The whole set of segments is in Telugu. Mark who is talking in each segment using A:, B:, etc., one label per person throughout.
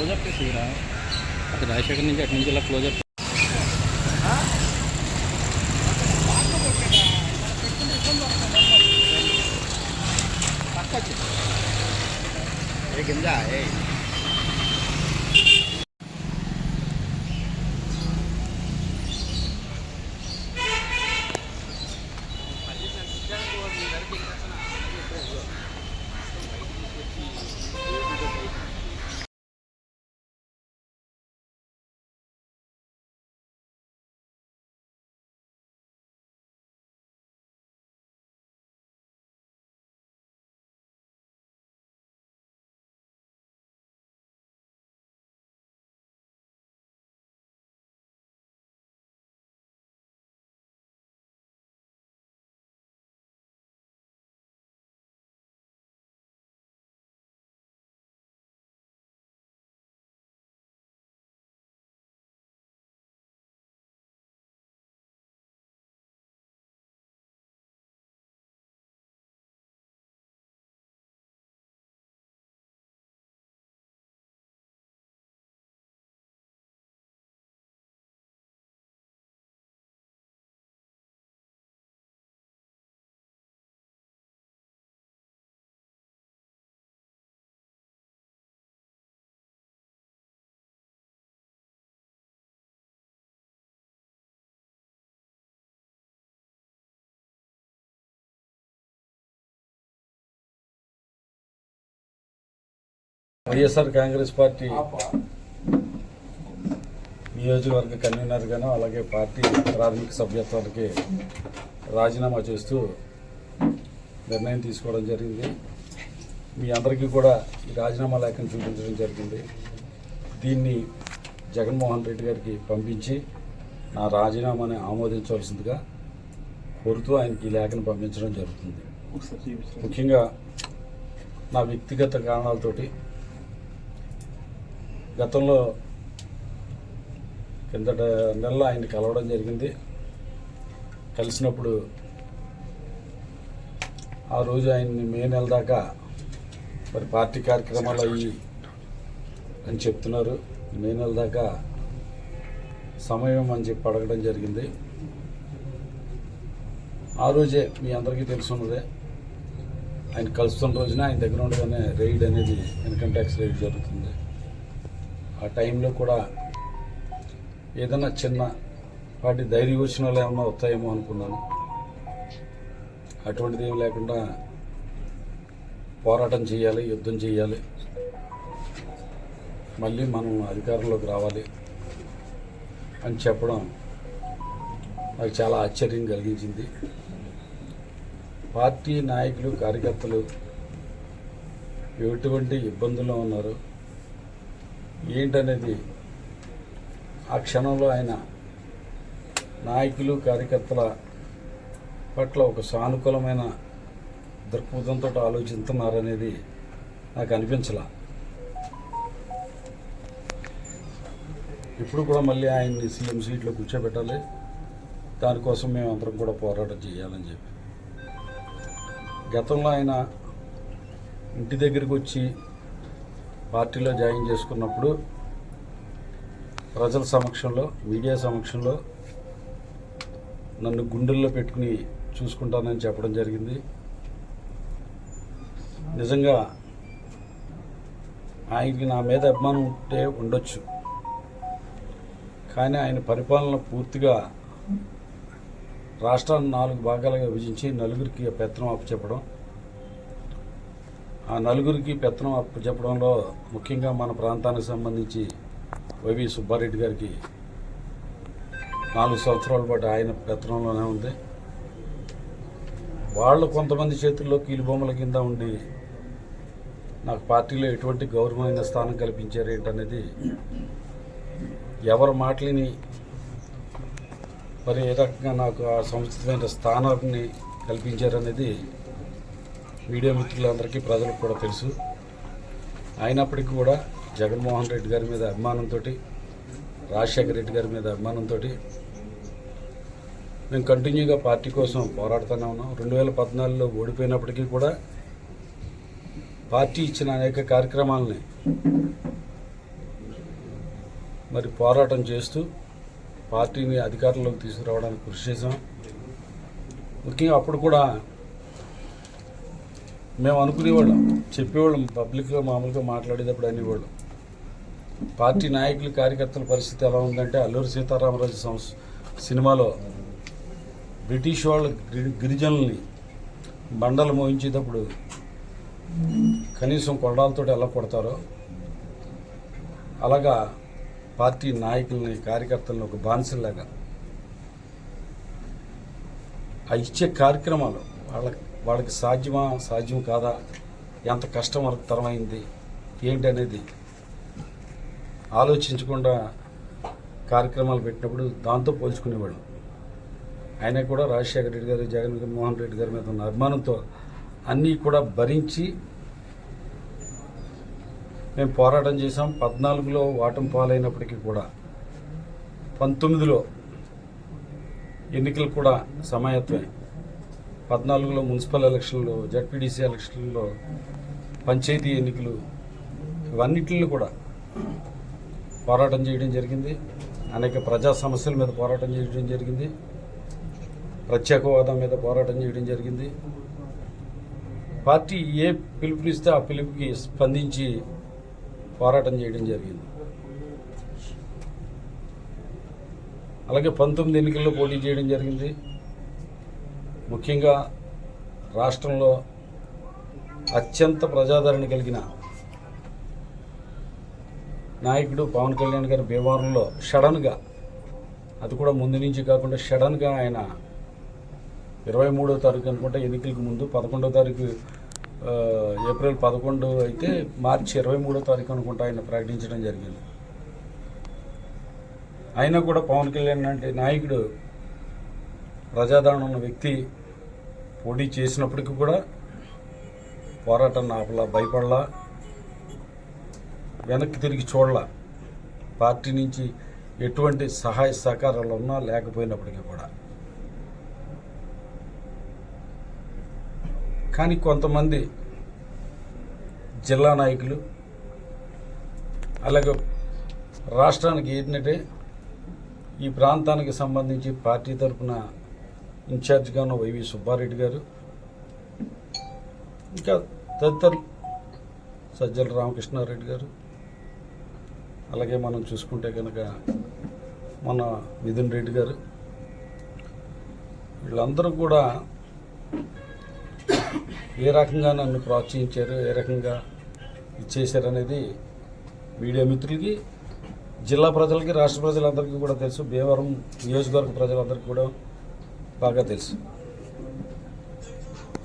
A: క్లోజప్ చేసిరా అటు రాజశేఖర్ నుంచి అటు నుంచి ఇలా క్లోజప్
B: వైఎస్ఆర్ కాంగ్రెస్ పార్టీ నియోజకవర్గ కన్వీనర్గాను అలాగే పార్టీ ప్రాథమిక సభ్యత్వానికి రాజీనామా చేస్తూ నిర్ణయం తీసుకోవడం జరిగింది. మీ అందరికీ కూడా ఈ రాజీనామా లేఖను చూపించడం జరిగింది. దీన్ని జగన్మోహన్ రెడ్డి గారికి పంపించి నా రాజీనామాని ఆమోదించవలసిందిగా కోరుతూ ఆయనకి ఈ లేఖను పంపించడం జరుగుతుంది. ముఖ్యంగా నా వ్యక్తిగత కారణాలతోటి గతంలో కిందట నెలలో ఆయన కలవడం జరిగింది. కలిసినప్పుడు ఆ రోజు ఆయన్ని మే నెల దాకా మరి పార్టీ కార్యక్రమాలు అయ్యి అని చెప్తున్నారు. మే నెల దాకా సమయం అని చెప్పి అడగడం జరిగింది. ఆ రోజే మీ అందరికీ తెలుసున్నదే ఆయన కలుస్తున్న రోజున ఆయన దగ్గర ఉండగానే రైడ్ అనేది ఇన్కమ్ ట్యాక్స్ రైడ్ జరుగుతుంది. ఆ టైంలో కూడా ఏదైనా చిన్న వాటి ధైర్య యోచనలు ఏమన్నా వస్తాయేమో అనుకున్నాను. అటువంటిది ఏం లేకుండా పోరాటం చేయాలి యుద్ధం చేయాలి. మళ్ళీ మనం అధికారంలోకి రావాలి అని చెప్పడం నాకు చాలా ఆశ్చర్యం కలిగించింది. పార్టీ నాయకులు కార్యకర్తలు ఎటువంటి ఇబ్బందుల్లో ఉన్నారు? ఏంటనేది ఆ క్షణంలో ఆయన నాయకులు కార్యకర్తల పట్ల ఒక సానుకూలమైన దృక్పథంతో ఆలోచిస్తున్నారనేది నాకు అనిపించలా. ఇప్పుడు కూడా మళ్ళీ ఆయన్ని సీఎం సీట్లో కూర్చోబెట్టాలి. దానికోసం మేము అందరం కూడా పోరాటం చేయాలని చెప్పి. గతంలో ఆయన ఇంటి దగ్గరికి వచ్చి పార్టీలో జాయిన్ చేసుకున్నప్పుడు ప్రజల సమక్షంలో మీడియా సమక్షంలో నన్ను గుండెల్లో పెట్టుకుని చూసుకుంటానని చెప్పడం జరిగింది. నిజంగా ఆయనకి నా మీద అభిమానం ఉంటే ఉండొచ్చు. కానీ ఆయన పరిపాలన పూర్తిగా రాష్ట్రాన్ని నాలుగు భాగాలుగా విభజించి నలుగురికి పెత్తనం అప్పచెప్పడం ఆ నలుగురికి పెత్తనం అప్పచెప్పడంలో ముఖ్యంగా మన ప్రాంతానికి సంబంధించి వైవి సుబ్బారెడ్డి గారికి నాలుగు సంవత్సరాల పాటు ఆయన పెత్తనంలోనే ఉంది. వాళ్ళు కొంతమంది చేతుల్లో కీలుబొమ్మల కింద ఉండి నాకు పార్టీలో ఎటువంటి గౌరవమైన స్థానం కల్పించారు ఏంటనేది ఎవరి మాటలని మరి ఏ రకంగా నాకు ఆ సముచితమైన స్థానాన్ని కల్పించారనేది మీడియా మిత్రులందరికీ ప్రజలకు కూడా తెలుసు. అయినప్పటికీ కూడా జగన్మోహన్ రెడ్డి గారి మీద అభిమానంతో రాజశేఖర రెడ్డి గారి మీద అభిమానంతో మేము కంటిన్యూగా పార్టీ కోసం పోరాడుతూనే ఉన్నాం. రెండు వేల పద్నాలుగులో ఓడిపోయినప్పటికీ కూడా పార్టీ ఇచ్చిన అనేక కార్యక్రమాలని మరి పోరాటం చేస్తూ పార్టీని అధికారంలోకి తీసుకురావడానికి కృషి చేసాం ముఖ్యంగా అప్పుడు కూడా మేము అనుకునేవాళ్ళం. చెప్పేవాళ్ళం. పబ్లిక్లో మామూలుగా మాట్లాడేటప్పుడు అనేవాళ్ళం. పార్టీ నాయకులు కార్యకర్తల పరిస్థితి ఎలా ఉందంటే అల్లూరి సీతారామరాజు సంస్ సినిమాలో బ్రిటిష్ వాళ్ళ గిరిజనుల్ని బండలు మోయించేటప్పుడు కనీసం కొరడాలతో ఎలా కొడతారో అలాగా పార్టీ నాయకుల్ని కార్యకర్తలను ఒక బానిసల్లాగా ఆ ఇచ్చే కార్యక్రమాలు వాళ్ళకి వాళ్ళకి సాధ్యమా సాధ్యం కాదా? ఎంత కష్టం వరకు తరమైంది? ఏంటి అనేది ఆలోచించకుండా కార్యక్రమాలు పెట్టినప్పుడు దాంతో పోల్చుకునేవాళ్ళం. ఆయన కూడా రాజశేఖర రెడ్డి గారు జగన్ మోహన్ రెడ్డి గారి మీద ఉన్న అభిమానంతో అన్నీ కూడా భరించి మేము పోరాటం చేసాం పద్నాలుగులో వాటం పాలైనప్పటికీ కూడా పంతొమ్మిదిలో ఎన్నికలు కూడా సమాయత్తమే. పద్నాలుగులో మున్సిపల్ ఎలక్షన్లు జడ్పీడీసీ ఎలక్షన్లో పంచాయతీ ఎన్నికలు ఇవన్నిటిని కూడా పోరాటం చేయడం జరిగింది. అనేక ప్రజా సమస్యల మీద పోరాటం చేయడం జరిగింది. ప్రత్యేక హోదా మీద పోరాటం చేయడం జరిగింది. పార్టీ ఏ పిలుపునిస్తే ఆ పిలుపుకి స్పందించి పోరాటం చేయడం జరిగింది. అలాగే పంతొమ్మిది ఎన్నికల్లో పోటీ చేయడం జరిగింది. ముఖ్యంగా రాష్ట్రంలో అత్యంత ప్రజాదరణ కలిగిన నాయకుడు పవన్ కళ్యాణ్ గారి భీమవరంలో షడన్గా అది కూడా ముందు నుంచి కాకుండా షడన్గా ఆయన ఇరవై మూడో తారీఖు అనుకుంటా ఎన్నికలకు ముందు పదకొండో తారీఖు ఏప్రిల్ పదకొండు అయితే మార్చి ఇరవై మూడో తారీఖు అనుకుంటా ఆయన ప్రకటించడం జరిగింది. అయినా కూడా పవన్ కళ్యాణ్ అంటే నాయకుడు ప్రజాదరణ ఉన్న వ్యక్తి పోటీ చేసినప్పటికీ కూడా పోరాటం ఆపలా భయపడలా వెనక్కి తిరిగి చూడలా. పార్టీ నుంచి ఎటువంటి సహాయ సహకారాలు ఉన్నా లేకపోయినప్పటికీ కూడా. కానీ కొంతమంది జిల్లా నాయకులు అలాగే రాష్ట్రానికి ఏంటంటే ఈ ప్రాంతానికి సంబంధించి పార్టీ తరఫున ఇన్ఛార్జిగా ఉన్న వైవి సుబ్బారెడ్డి గారు ఇంకా తదితరులు సజ్జల రామకృష్ణారెడ్డి గారు. అలాగే మనం చూసుకుంటే కనుక మన మిథున్ రెడ్డి గారు. వీళ్ళందరూ కూడా ఏ రకంగా నన్ను ప్రోత్సహించారు ఏ రకంగా ఇచ్చేశారు అనేది మీడియా మిత్రులకి జిల్లా ప్రజలకి రాష్ట్ర ప్రజలందరికీ కూడా తెలుసు. భీమవరం నియోజకవర్గ ప్రజలందరికీ కూడా బాగా తెలుసు.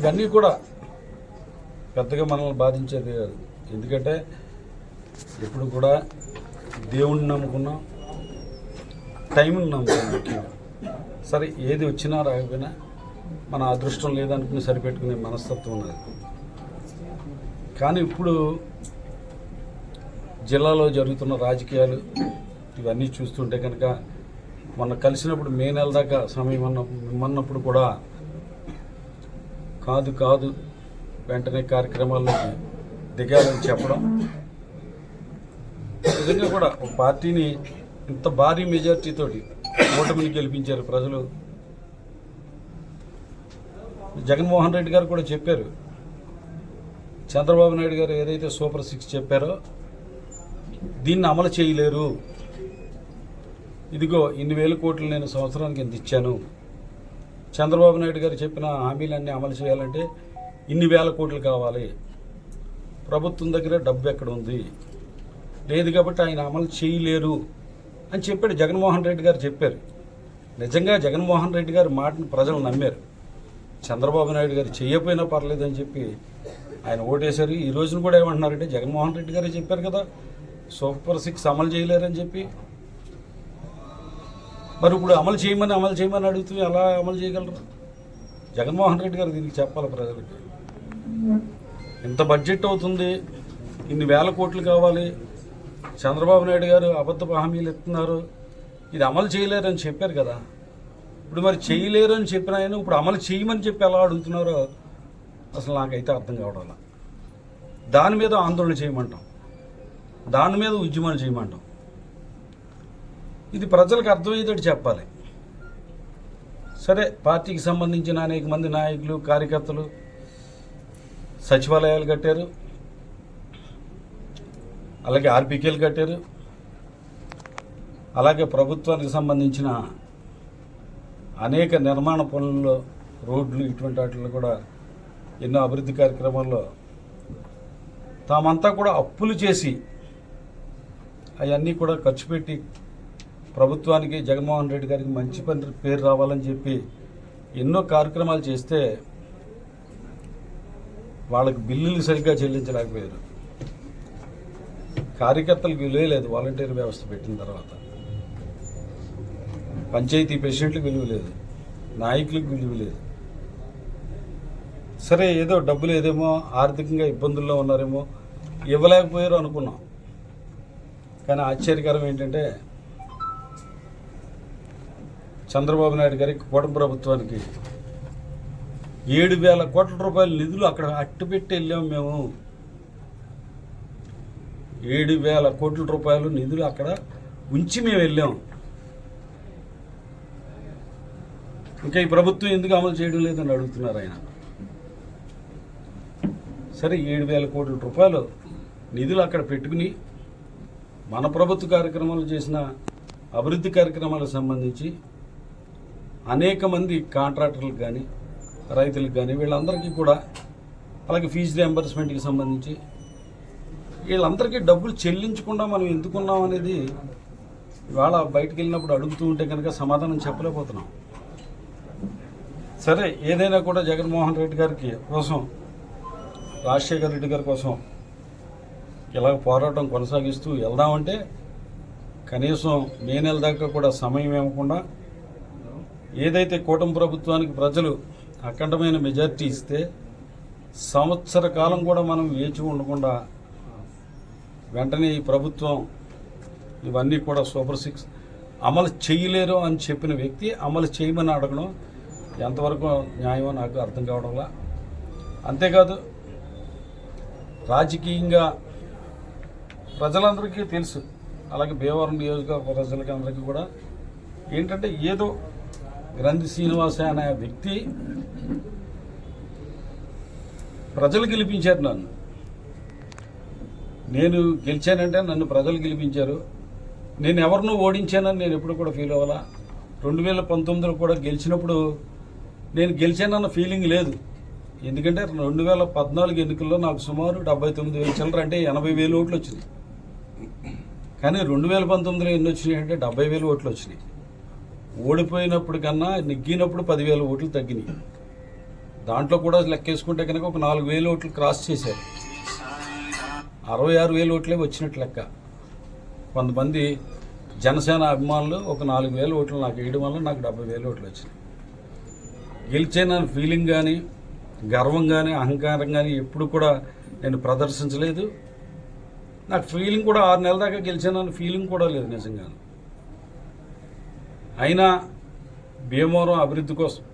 B: ఇవన్నీ కూడా పెద్దగా మనల్ని బాధించేది కాదు. ఎందుకంటే ఎప్పుడు కూడా దేవుణ్ణి నమ్ముకున్నాం టైంని నమ్ముకున్నాం. సరే ఏది వచ్చినా రాకపోయినా మన అదృష్టం లేదనుకుని సరిపెట్టుకునే మనస్తత్వం ఉన్నది. కానీ ఇప్పుడు జిల్లాలో జరుగుతున్న రాజకీయాలు ఇవన్నీ చూస్తుంటే కనుక మొన్న కలిసినప్పుడు మే నెల దాకా సమయం అన్న మిమ్మన్నప్పుడు కూడా కాదు కాదు వెంటనే కార్యక్రమాల్లోకి దిగాలని చెప్పడం. నిజంగా కూడా ఒక పార్టీని ఇంత భారీ మెజార్టీతోటి ఓటమిని గెలిపించారు ప్రజలు. జగన్మోహన్ రెడ్డి గారు కూడా చెప్పారు. చంద్రబాబు నాయుడు గారు ఏదైతే సూపర్ సిక్స్ చెప్పారో దీన్ని అమలు చేయలేరు. ఇదిగో ఇన్ని వేల కోట్లు నేను సంవత్సరానికి ఇంత ఇచ్చాను? చంద్రబాబు నాయుడు గారు చెప్పిన హామీలన్నీ అమలు చేయాలంటే ఇన్ని వేల కోట్లు కావాలి. ప్రభుత్వం దగ్గర డబ్బు ఎక్కడ ఉంది? లేదు కాబట్టి ఆయన అమలు చేయలేరు అని చెప్పాడు జగన్మోహన్ రెడ్డి గారు చెప్పారు. నిజంగా జగన్మోహన్ రెడ్డి గారి మాటను ప్రజలు నమ్మారు. చంద్రబాబు నాయుడు గారు చేయకపోయినా పర్లేదని చెప్పి ఆయన ఓటేశారు. ఈ రోజున కూడా ఏమంటున్నారంటే జగన్మోహన్ రెడ్డి గారే చెప్పారు కదా సూపర్ సిక్స్ అమలు చేయలేరని చెప్పి మరి ఇప్పుడు అమలు చేయమని అమలు చేయమని అడుగుతూ ఎలా అమలు చేయగలరు? జగన్మోహన్ రెడ్డి గారు దీనికి చెప్పాలి ప్రజలకి? ఇంత బడ్జెట్ అవుతుంది ఇన్ని వేల కోట్లు కావాలి చంద్రబాబు నాయుడు గారు అబద్ధపు హామీలు ఇస్తున్నారు ఇది అమలు చేయలేరని చెప్పారు కదా. ఇప్పుడు మరి చేయలేరు అని చెప్పిన ఆయన ఇప్పుడు అమలు చేయమని చెప్పి ఎలా అడుగుతున్నారో అసలు నాకైతే అర్థం కావడం దాని మీద ఆందోళన చేయమంటాం. దాని మీద ఉద్యమాలు చేయమంటాం. ఇది ప్రజలకు అర్థమయ్యేటట్టు చెప్పాలి. సరే పార్టీకి సంబంధించిన అనేక మంది నాయకులు కార్యకర్తలు సచివాలయాలు కట్టారు. అలాగే ఆర్బీకేలు కట్టారు. అలాగే ప్రభుత్వానికి సంబంధించిన అనేక నిర్మాణ పనుల్లో రోడ్లు ఇటువంటి వాటిల్లో కూడా ఎన్నో అభివృద్ధి కార్యక్రమాల్లో తామంతా కూడా అప్పులు చేసి అవన్నీ కూడా ఖర్చు పెట్టి ప్రభుత్వానికి జగన్మోహన్ రెడ్డి గారికి మంచి పని పేరు రావాలని చెప్పి ఎన్నో కార్యక్రమాలు చేస్తే వాళ్ళకి బిల్లులు సరిగ్గా చెల్లించలేకపోయారు. కార్యకర్తలకు విలువ లేదు వాలంటీర్ వ్యవస్థ పెట్టిన తర్వాత. పంచాయతీ ప్రెసిడెంట్లకు విలువ లేదు నాయకులకు విలువ లేదు. సరే ఏదో డబ్బులు ఏదేమో ఆర్థికంగా ఇబ్బందుల్లో ఉన్నారేమో ఇవ్వలేకపోయారు అనుకున్నాం. కానీ ఆశ్చర్యకరం ఏంటంటే చంద్రబాబు నాయుడు గారికి కూటమి ప్రభుత్వానికి ఏడు వేల కోట్ల రూపాయల నిధులు అక్కడ అట్టుపెట్టి వెళ్ళాము మేము. ఏడు వేల కోట్ల రూపాయలు నిధులు అక్కడ ఉంచి మేము వెళ్ళాం. ఇంకా ఈ ప్రభుత్వం ఎందుకు అమలు చేయడం లేదని అడుగుతున్నారు ఆయన. సరే ఏడు వేల కోట్ల రూపాయలు నిధులు అక్కడ పెట్టుకుని మన ప్రభుత్వ కార్యక్రమాలు చేసిన అభివృద్ధి కార్యక్రమాలకు సంబంధించి అనేక మంది కాంట్రాక్టర్లకు కానీ రైతులకు కానీ వీళ్ళందరికీ కూడా అలాగే ఫీజు రియంబర్స్మెంట్కి సంబంధించి వీళ్ళందరికీ డబ్బులు చెల్లించకుండా మనం ఎందుకున్నాం అనేది ఇవాళ బయటకు వెళ్ళినప్పుడు అడుగుతూ ఉంటే కనుక సమాధానం చెప్పలేకపోతున్నాం. సరే ఏదైనా కూడా జగన్మోహన్ రెడ్డి గారికి కోసం రాజశేఖర్ రెడ్డి గారి కోసం ఇలాగ పోరాటం కొనసాగిస్తూ వెళ్దామంటే కనీసం మే నెల దాకా కూడా సమయం ఇవ్వకుండా ఏదైతే కూటమి ప్రభుత్వానికి ప్రజలు అఖండమైన మెజార్టీ ఇస్తే సంవత్సర కాలం కూడా మనం వేచి ఉండకుండా వెంటనే ఈ ప్రభుత్వం ఇవన్నీ కూడా సూపర్ సిక్స్ అమలు చేయలేరు అని చెప్పిన వ్యక్తి అమలు చేయమని అడగడం ఎంతవరకు న్యాయమో నాకు అర్థం కావడంలా. అంతేకాదు రాజకీయంగా ప్రజలందరికీ తెలుసు. అలాగే భీమవరం నియోజకవర్గ ప్రజలకి అందరికీ కూడా ఏంటంటే ఏదో గ్రంథి శ్రీనివాస అనే వ్యక్తి ప్రజలు గెలిపించారు నన్ను. నేను గెలిచానంటే నన్ను ప్రజలు గెలిపించారు. నేను ఎవరినో ఓడించానని నేను ఎప్పుడు కూడా ఫీల్ అవ్వాలా? రెండు వేల పంతొమ్మిదిలో కూడా గెలిచినప్పుడు నేను గెలిచానన్న ఫీలింగ్ లేదు. ఎందుకంటే రెండు వేల పద్నాలుగు ఎన్నికల్లో నాకు సుమారు డెబ్బై తొమ్మిది వేల చిల్లర అంటే ఎనభై వేలు ఓట్లు వచ్చినాయి. కానీ రెండు వేల పంతొమ్మిదిలో ఎన్ని వచ్చినాయి అంటే డెబ్బై వేలు ఓట్లు వచ్చినాయి. ఓడిపోయినప్పుడు కన్నా నెగ్గినప్పుడు పదివేల ఓట్లు తగ్గినాయి. దాంట్లో కూడా లెక్కేసుకుంటే కనుక ఒక నాలుగు వేలు ఓట్లు క్రాస్ చేశారు. అరవై ఆరు వేలు ఓట్లే వచ్చినట్టు లెక్క. కొంతమంది జనసేన అభిమానులు ఒక నాలుగు వేల ఓట్లు నాకు వేయడం వల్ల నాకు డెబ్బై వేల ఓట్లు వచ్చినాయి. గెలిచిన ఫీలింగ్ కానీ గర్వం కానీ అహంకారం కానీ ఎప్పుడు కూడా నేను ప్రదర్శించలేదు. నాకు ఫీలింగ్ కూడా ఆరు నెలల దాకా గెలిచానని ఫీలింగ్ కూడా లేదు నిజంగానే. అయినా భీమవరం అభివృద్ధి కోసం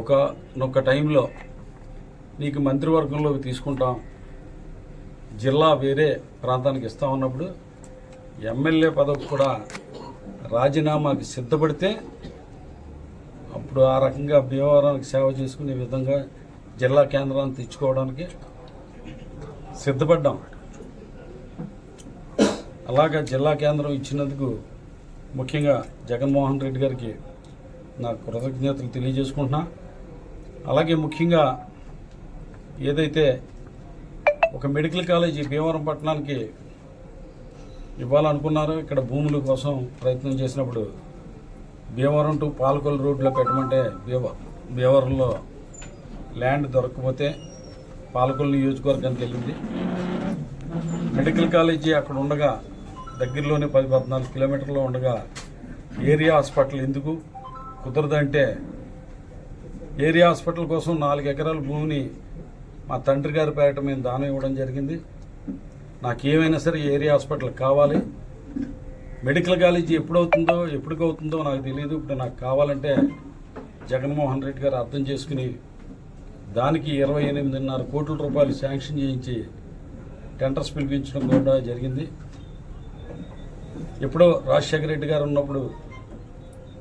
B: ఒక నొక్క టైంలో నీకు మంత్రివర్గంలోకి తీసుకుంటాం. జిల్లా వేరే ప్రాంతానికి ఇస్తా ఉన్నప్పుడు ఎమ్మెల్యే పదవి కూడా రాజీనామాకి సిద్ధపడితే అప్పుడు ఆ రకంగా భీమవరానికి సేవ చేసుకునే విధంగా జిల్లా కేంద్రాన్ని తెచ్చుకోవడానికి సిద్ధపడ్డాం. అలాగా జిల్లా కేంద్రం ఇచ్చినందుకు ముఖ్యంగా జగన్మోహన్ రెడ్డి గారికి నా కృతజ్ఞతలు తెలియజేసుకుంటున్నా. అలాగే ముఖ్యంగా ఏదైతే ఒక మెడికల్ కాలేజీ భీమవరం పట్టణానికి ఇవ్వాలనుకున్నారో ఇక్కడ భూముల కోసం ప్రయత్నం చేసినప్పుడు భీమవరం టు పాలకొల్లు రోడ్లో పెట్టమంటే భీమ భీమవరంలో ల్యాండ్ దొరకకపోతే పాలకొల్లు నియోజకవర్గానికి వెళ్ళింది. మెడికల్ కాలేజీ అక్కడ ఉండగా దగ్గరలోనే పది పద్నాలుగు కిలోమీటర్లో ఉండగా ఏరియా హాస్పిటల్ ఎందుకు? కుదరదంటే ఏరియా హాస్పిటల్ కోసం నాలుగు ఎకరాల భూమిని మా తండ్రి గారి పేరట మేము దానం ఇవ్వడం జరిగింది. నాకు ఏమైనా సరే ఏరియా హాస్పిటల్ కావాలి. మెడికల్ కాలేజీ ఎప్పుడవుతుందో ఎప్పటికవుతుందో నాకు తెలియదు. ఇప్పుడు నాకు కావాలంటే జగన్మోహన్ రెడ్డి గారు అర్థం చేసుకుని దానికి ఇరవై ఎనిమిదిన్నర కోట్ల రూపాయలు శాంక్షన్ చేయించి టెండర్స్ పిలిపించడం కూడా జరిగింది. ఎప్పుడో రాజశేఖర రెడ్డి గారు ఉన్నప్పుడు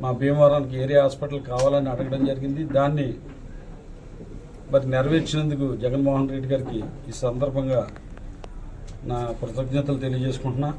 B: మా భీమవరానికి ఏరియా హాస్పిటల్ కావాలని అడగడం జరిగింది. దాన్ని మరి నెరవేర్చినందుకు జగన్మోహన్ రెడ్డి గారికి ఈ సందర్భంగా నా కృతజ్ఞతలు తెలియజేసుకుంటున్నా.